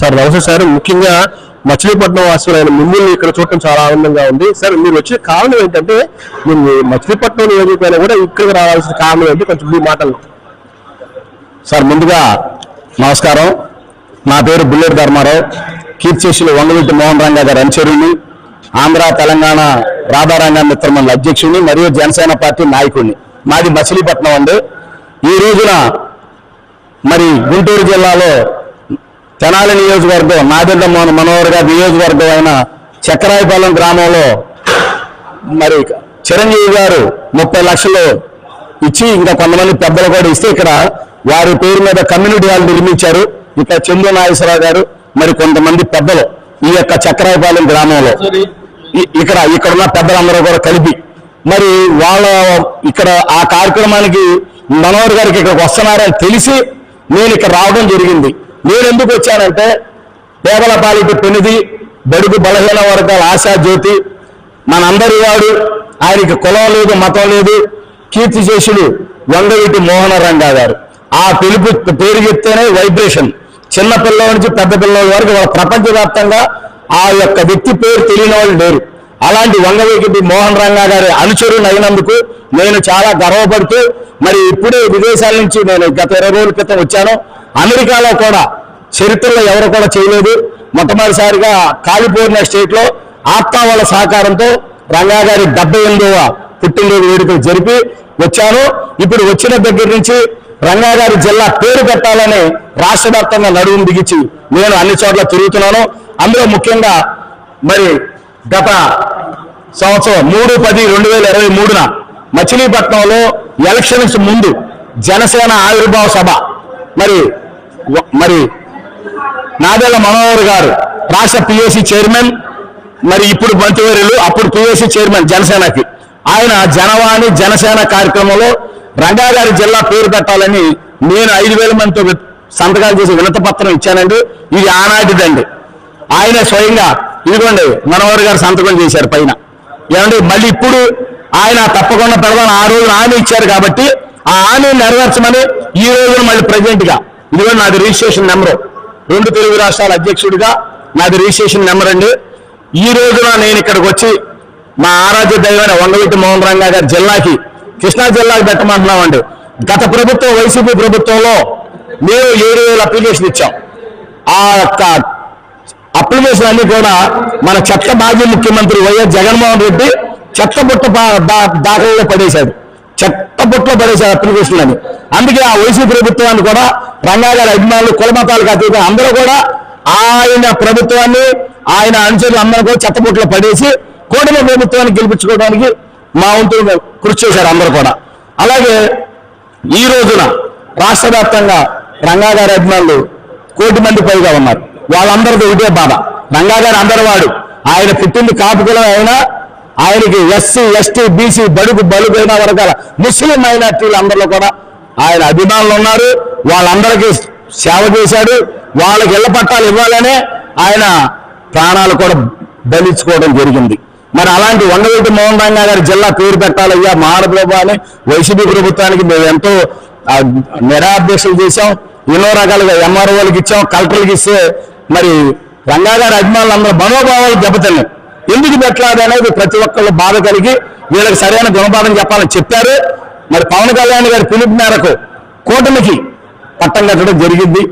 Sir నమస్తే sir. ముఖ్యంగా మచిలీపట్నం వాసులైన మిమ్మల్ని ఇక్కడ చూడటం చాలా ఆనందంగా ఉంది. సార్ మీరు వచ్చిన కారణం ఏంటంటే మీరు మచిలీపట్నం నియోజకవర్గం కూడా ఇక్కడికి రావాల్సిన కారణం ఏంటి? కొంచెం మీ మాటలు. సార్ ముందుగా నమస్కారం. నా పేరు బుల్లెట్ ధర్మారావు. కీర్తిశేషులు వంగవీటి మోహన్ రంగా గారి అనుచరుని ఆంధ్ర తెలంగాణ రాధారంగ మిత్రమండలి అధ్యక్షుడిని మరియు జనసేన పార్టీ నాయకుడిని. మాది మచిలీపట్నం అండి. ఈ రోజున మరి గుంటూరు జిల్లాలో తెనాలి నియోజకవర్గం నాదెండ మోహన్ మనోహర్ గారి నియోజకవర్గం అయిన చక్రాయపాలెం గ్రామంలో మరి చిరంజీవి గారు ముప్పై లక్షలు ఇచ్చి ఇంకా కొంతమంది పెద్దలు కూడా ఇస్తే ఇక్కడ వారి పేరు మీద కమ్యూనిటీ హాల్ నిర్మించారు. ఇక్కడ చందు నాగేశ్వరరావు గారు మరి కొంతమంది పెద్దలు ఈ యొక్క చక్రాయపాలెం గ్రామంలో. ఇక్కడ ఇక్కడ ఉన్న పెద్దలందరూ కూడా కలిపి. మరి వాళ్ళ ఇక్కడ ఆ కార్యక్రమానికి మనోహర్ గారికి ఇక్కడికి వస్తున్నారని తెలిసి నేను ఇక్కడ రావడం జరిగింది. నేను ఎందుకు వచ్చానంటే పేదల పాలిట పెనిది బడుగు బలహీన వర్గాల ఆశా జ్యోతి మనందరి వాడు ఆయనకి కులం లేదు మతం లేదు కీర్తి చేసుడు వంగవీటి మోహన రంగా గారు. ఆ పిలుపు పేరు చెప్తేనే వైబ్రేషన్. చిన్న పిల్లల నుంచి పెద్ద పిల్లల వరకు వాళ్ళ ప్రపంచవ్యాప్తంగా ఆ యొక్క వ్యక్తి పేరు తెలియని వాళ్ళు లేరు. అలాంటి వంగవీటి మోహన్ రంగా గారి అనుచరులు అయినందుకు నేను చాలా గర్వపడుతూ మరి ఇప్పుడే విదేశాల నుంచి నేను గత ఇరవై రోజుల క్రితం వచ్చాను. అమెరికాలో కూడా చరిత్రలో ఎవరు కూడా చేయలేదు. మొట్టమొదటిసారిగా కాలిఫోర్నియా స్టేట్లో ఆప్తా వాళ్ళ సహకారంతో రంగా గారి డెబ్బై ఎనిమిదవ పుట్టినరోజు వేడుకలు జరిపి వచ్చాను. ఇప్పుడు వచ్చిన దగ్గర నుంచి రంగా గారి జిల్లా పేరు పెట్టాలని రాష్ట్ర వ్యాప్తంగా నడుము బిగించి నేను అన్ని చోట్ల తిరుగుతున్నాను. అందులో ముఖ్యంగా మరి గత సంవత్సరం మూడు పది రెండు వేల ఇరవై మూడున మచిలీపట్నంలో ఎలక్షన్స్ ముందు జనసేన ఆవిర్భావ సభ. మరి మరి నాదెళ్ళ మనోహర్ గారు రాష్ట్ర పిఎస్సి చైర్మన్ మరి ఇప్పుడు మంత్రివర్యులు అప్పుడు పిఎస్సి చైర్మన్ జనసేనకి. ఆయన జనవాణి జనసేన కార్యక్రమంలో రంగా జిల్లా పేరు పెట్టాలని నేను ఐదు వేల మందితో సంతకాలు చేసి వినత పత్రం ఇచ్చానండి. ఇది ఆనాటిదండి. ఆయన స్వయంగా ఇదిగోండి మనోహర్ గారు సంతకం చేశారు పైన. ఏమండి మళ్ళీ ఇప్పుడు ఆయన తప్పకుండా పెడదాం ఆ రోజు హామీ ఇచ్చారు కాబట్టి ఆ హామీ నెరవేర్చమని ఈ రోజున మళ్ళీ ప్రెసిడెంట్గా. నాది రిజిస్ట్రేషన్ నెంబరు. రెండు తెలుగు రాష్ట్రాల అధ్యక్షుడిగా నాది రిజిస్ట్రేషన్ నెంబర్ అండి. ఈ రోజున నేను ఇక్కడికి వచ్చి మా ఆరాధ్య దైవమైన వంగవీటి మోహన్ రంగా గారి జిల్లాకి కృష్ణా జిల్లాకి పెట్టమంటున్నామండి. గత ప్రభుత్వం వైసీపీ ప్రభుత్వంలో మేము ఏడు వేల అప్లికేషన్ ఇచ్చాం. ఆ యొక్క అప్లికేషన్ అన్ని కూడా మన చెత్త మాజీ ముఖ్యమంత్రి వైఎస్ జగన్మోహన్ రెడ్డి చెత్త బుట్ట దాఖలలో పడేశాడు. చెత్త బుట్టలో పడేశాడు అప్లికేషన్ అని. అందుకే ఆ వైసీపీ ప్రభుత్వాన్ని కూడా రంగా అభిమానులు కులమతాలకు అతీతం అందరూ కూడా ఆయన ప్రభుత్వాన్ని ఆయన అనుచరులు అందరూ కూడా చెత్త బుట్టలో పడేసి కూటమి ప్రభుత్వాన్ని గెలిపించుకోవడానికి మా వంతు కృషి చేశారు అందరూ కూడా. అలాగే ఈ రోజున రాష్ట్ర వ్యాప్తంగా రంగాగారి అభిమానులు కోటి మంది పైగా ఉన్నారు. వాళ్ళందరిది ఇదే బాధ. రంగాగారు అందరివాడు అందరి వాడు ఆయన పుట్టింది కాపుకులం అయినా ఆయనకి ఎస్సీ ఎస్టీ బీసీ బడుగు బలుగైన వర్గాల ముస్లిం మైనార్టీలు అందరిలో కూడా ఆయన అభిమానులు ఉన్నారు. వాళ్ళందరికీ సేవ చేశాడు. వాళ్ళకి ఇళ్ళ పట్టాలు ఇవ్వాలనే ఆయన ప్రాణాలు కూడా బలించుకోవడం జరిగింది. మరి అలాంటి వండవీటి మోహన్ రంగా గారి జిల్లా పేరు పెట్టాలయ్యా మహాప్రభు అని వైసీపీ ప్రభుత్వానికి మేము ఎంతో నిరాధ్యక్షలు చేశాం. ఎన్నో రకాలుగా ఎంఆర్ఓలకు ఇచ్చాం కలెక్టర్లకు ఇస్తే మరి రంగా గారి అభిమానులు అందరూ మనోభావాలు దెబ్బతిన్నాయి. ఎందుకు పెట్టలేదు అనేది ప్రతి ఒక్కళ్ళు బాధ కలిగి వీళ్ళకి సరైన గుణపాఠం చెప్పాలని చెప్పారు. మరి పవన్ కళ్యాణ్ గారి పిలుపు మేరకు కూటమికి పట్టం కట్టడం జరిగింది.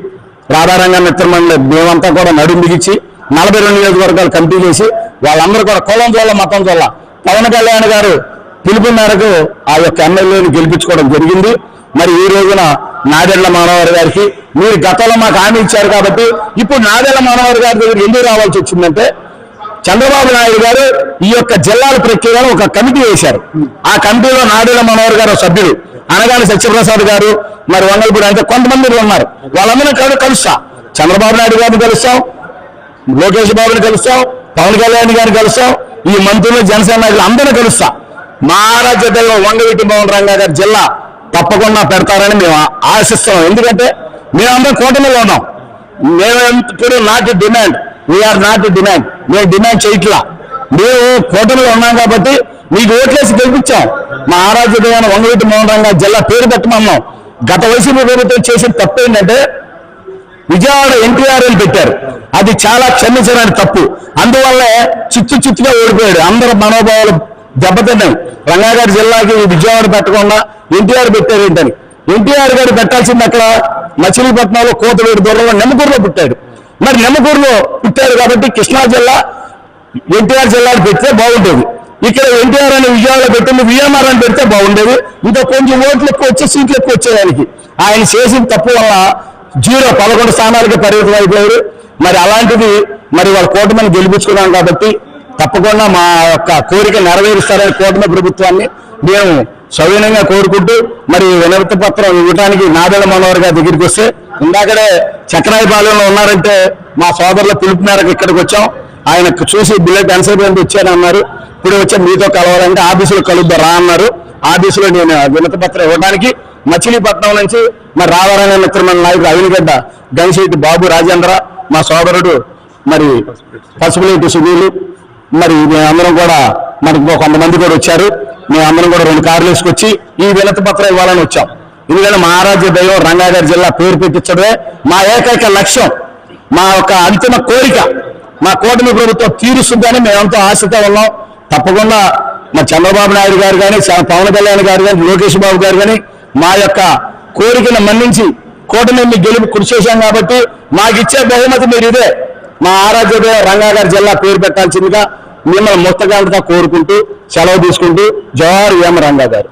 రాధారంగా మిత్రమండలి మేమంతా కూడా నడుము బిగించి నలభై రెండు నియోజకవర్గాలు కమిటీ చేసి వాళ్ళందరూ కూడా కులం చోళ్ళ మతం చోళ్ళ పవన్ కళ్యాణ్ గారు పిలుపు మేరకు ఆ యొక్క ఎమ్మెల్యేని గెలిపించుకోవడం జరిగింది. మరి ఈ రోజున నాదెళ్ళ మానవారి గారికి మీరు గతంలో మాకు హామీ ఇచ్చారు కాబట్టి ఇప్పుడు నాదెళ్ళ మానవారి గారి దగ్గర ఎందుకు రావాల్సి వచ్చిందంటే చంద్రబాబు నాయుడు గారు ఈ యొక్క జిల్లాల ప్రక్రియలో ఒక కమిటీ వేశారు. ఆ కమిటీలో నాడేల మనోహర్ గారు సభ్యుడు అనగాని సత్యప్రసాద్ గారు మరి వంగల్పూడి అంటే కొంతమంది ఉన్నారు. వాళ్ళందరినీ కలు- కలుస్తా. చంద్రబాబు నాయుడు గారిని కలుస్తాం లోకేష్ బాబుని కలుస్తాం పవన్ కళ్యాణ్ గారిని కలుస్తాం ఈ మంత్రులు జనసేన నాయకులు అందరినీ కలుస్తా. మహారాజ్యంలో వంగవీటి మోహన్ రంగా గారి జిల్లా తప్పకుండా పెడతారని మేము ఆశిస్తున్నాం. ఎందుకంటే మేమందరం కూటమిలో ఉన్నాం. మేము ఇప్పుడు not demand. We are not demand. మేము డిమాండ్ చేయట్లా. మేము కూటమిలో ఉన్నాం కాబట్టి మీకు ఓట్లేసి గెలిపించాం. మా ఆరాధ్యమైన వంగవీటి మోహన్ రంగా జిల్లా పేరు పెట్టమన్నాం. గత వైసీపీ ప్రభుత్వం చేసిన తప్పు ఏంటంటే విజయవాడ ఎన్టీఆర్ అని పెట్టారు. అది చాలా క్షమించడానికి తప్పు. అందువల్ల చిచ్చు చిచ్చుగా ఓడిపోయాడు. అందరు మనోభావాలు దెబ్బతిన్నాయి. రంగారెడ్డి జిల్లాకి విజయవాడ పెట్టకుండా ఎన్టీఆర్ పెట్టారు ఏంటని. ఎన్టీఆర్ గారు పెట్టాల్సింది అక్కడ మచిలీపట్నంలో కోతవేడు దూరంలో నెమ్మకూరులో పుట్టాడు. మరి నిమ్మకూరులో పుట్టారు కాబట్టి కృష్ణా జిల్లా ఎన్టీఆర్ జిల్లాలో పెడితే బాగుండేది. ఇక్కడ ఎన్టీఆర్ అని విజయవాడలో పెట్టింది విఎంఆర్ అని పెడితే బాగుండేది. ఇంకా కొంచెం ఓట్లు ఎక్కువ వచ్చే సీట్లు ఎక్కువ వచ్చేదానికి. ఆయన చేసిన తప్పు వల్ల జీరో పదకొండు స్థానాలకి పరిమితం అయిపోయారు మరి అలాంటిది మరి వాళ్ళ కూటమిని గెలిపించుకున్నాం కాబట్టి తప్పకుండా మా యొక్క కోరిక నెరవేరుస్తారని కూటమి ప్రభుత్వాన్ని మేము సవినయంగా కోరుకుంటూ మరి వినతి పత్రం ఇవ్వడానికి నాదెళ్ళ మనోహర్ గారి దగ్గరికి వస్తే ఇందాకడే చక్రాయపాలెంలో ఉన్నారంటే మా సోదరుల పిలుపు మేరకు ఇక్కడికి వచ్చాం. ఆయన చూసి బుల్లెట్ ఎన్సైపీ వచ్చానన్నారు ఇప్పుడు వచ్చి మీతో కలవాలంటే ఆఫీసులో కలుద్దాం రా అన్నారు. ఆఫీసులో నేను వినతి పత్రం ఇవ్వడానికి మచిలీపట్నం నుంచి మరి రావాలనే మిత్రమైన నాయకుడు అవినిగడ్డ గంశెట్టి బాబు రాజేంద్ర మా సోదరుడు మరి పసుపులేటి సునీలు మరి మేమందరం కూడా మనకు కొంతమంది కూడా వచ్చారు. మేమందరం కూడా రెండు కార్లు వేసుకొచ్చి ఈ వినతి పత్రం ఇవ్వాలని వచ్చాం. ఎందుకంటే మా ఆరాధ్య దైవం రంగారెడ్డి జిల్లా పేరు పెట్టించడమే మా ఏకైక లక్ష్యం. మా యొక్క అంతిమ కోరిక. మా కూటమి ప్రభుత్వం తీరుస్తుందని మేమంతా ఆశతో ఉన్నాం. తప్పకుండా మా చంద్రబాబు నాయుడు గారు కానీ పవన్ కళ్యాణ్ గారు కానీ లోకేష్ బాబు గారు కానీ మా యొక్క కోరికను మన్నించి కూటమి గెలుపు కృషి చేశాం కాబట్టి మాకు ఇచ్చే బహుమతి మీరు ఇదే. మా ఆరాధ్య దైవం రంగాగారి జిల్లా పేరు పెట్టాల్సిందిగా మిమ్మల్ని ముత్తగా కోరుకుంటూ సెలవు తీసుకుంటూ జవహర్ ఎం రంగా గారు.